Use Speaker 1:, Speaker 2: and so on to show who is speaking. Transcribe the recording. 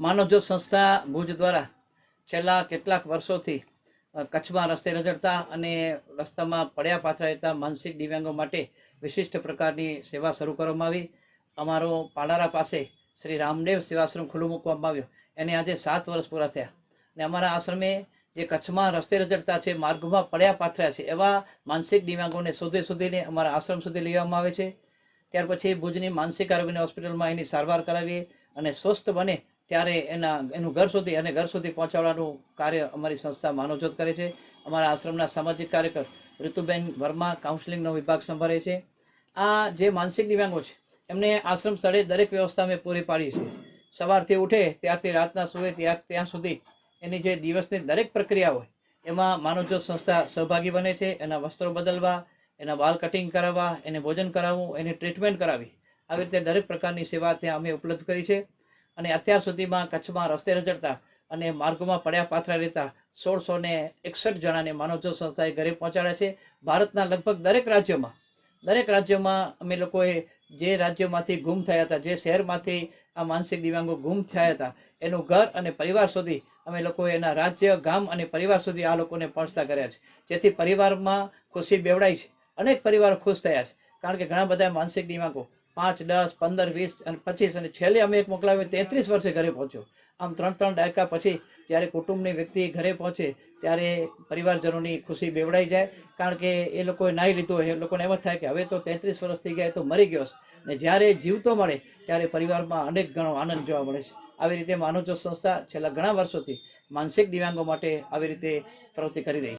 Speaker 1: માનવજ્યોત સંસ્થા ભુજ દ્વારા છેલ્લા કેટલાક વર્ષોથી કચ્છમાં રસ્તે રજડતા અને રસ્તામાં પડ્યા પાછા રહેતા માનસિક દિવ્યાંગો માટે વિશિષ્ટ પ્રકારની સેવા શરૂ કરવામાં આવી. અમારો પાલારા પાસે શ્રી રામદેવ સેવાશ્રમ ખુલ્લું મૂકવામાં આવ્યો. એને આજે સાત વર્ષ પૂરા થયા. અને અમારા આશ્રમે જે કચ્છમાં રસ્તે રજડતા છે, માર્ગમાં પડ્યા પાથર્યા છે, એવા માનસિક દિવ્યાંગોને શોધી શોધીને અમારા આશ્રમ સુધી લેવામાં આવે છે. ત્યાર પછી ભુજની માનસિક આરોગ્યની હોસ્પિટલમાં એની સારવાર કરાવીએ અને સ્વસ્થ બને ત્યારે એના, એનું ઘર સુધી અને ઘર સુધી પહોંચાડવાનું કાર્ય અમારી સંસ્થા માનવજોત કરે છે. અમારા આશ્રમના સામાજિક કાર્યકર ઋતુબેન વર્મા કાઉન્સિલિંગનો વિભાગ સંભાળે છે. આ જે માનસિક દિવ્યાંગો છે, એમને આશ્રમ સ્થળે દરેક વ્યવસ્થા અમે પૂરી પાડી છે સવારથી ઉઠે, ત્યારથી રાતના સુવે ત્યાં ત્યાં સુધી એની જે દિવસની દરેક પ્રક્રિયા હોય, એમાં માનવજોત સંસ્થા સહભાગી બને છે. એના વસ્ત્રો બદલવા, એના બાલ કટિંગ કરાવવા, એને ભોજન કરાવવું, એની ટ્રીટમેન્ટ કરાવી, આવી રીતે દરેક પ્રકારની સેવા ત્યાં અમે ઉપલબ્ધ કરી છે. અને અત્યાર સુધીમાં કચ્છમાં રસ્તે રજડતા અને માર્ગોમાં પડ્યા પાથરા રહેતા સોળસો ને એકસઠ જણાને માનવજ્યોત સંસ્થાએ ઘરે પહોંચાડ્યા છે. ભારતના લગભગ દરેક રાજ્યોમાં દરેક રાજ્યોમાં અમે લોકોએ જે રાજ્યોમાંથી ગુમ થયા હતા, જે શહેરમાંથી આ માનસિક દિવ્યાંગો ગુમ થયા હતા, એનું ઘર અને પરિવાર સુધી અમે લોકોએ એના રાજ્ય, ગામ અને પરિવાર સુધી આ લોકોને પહોંચતા કર્યા છે. જેથી પરિવારમાં ખુશી બેવડાઈ છે. અનેક પરિવાર ખુશ થયા છે. કારણ કે ઘણા બધા માનસિક દિવ્યાંગો પાંચ, દસ, પંદર, વીસ અને પચીસ અને છેલ્લે અમે એક મોકલાવ્યો, તેત્રીસ વર્ષે ઘરે પહોંચ્યો. આમ ત્રણ ત્રણ દાયકા પછી જ્યારે કુટુંબની વ્યક્તિ ઘરે પહોંચે, ત્યારે પરિવારજનોની ખુશી બેવડાઈ જાય. કારણ કે એ લોકોએ નાહી લીધું એ લોકોને એમ જ થાય કે હવે તો તેત્રીસ વર્ષ થઈ ગયા તો મરી ગયો ને જ્યારે જીવતો મળે, ત્યારે પરિવારમાં અનેક ગણો આનંદ જોવા મળે છે. આવી રીતે માનવજ્યોત સંસ્થા છેલ્લા ઘણા વર્ષોથી માનસિક દિવ્યાંગો માટે આવી રીતે પ્રવૃત્તિ કરી રહી છે.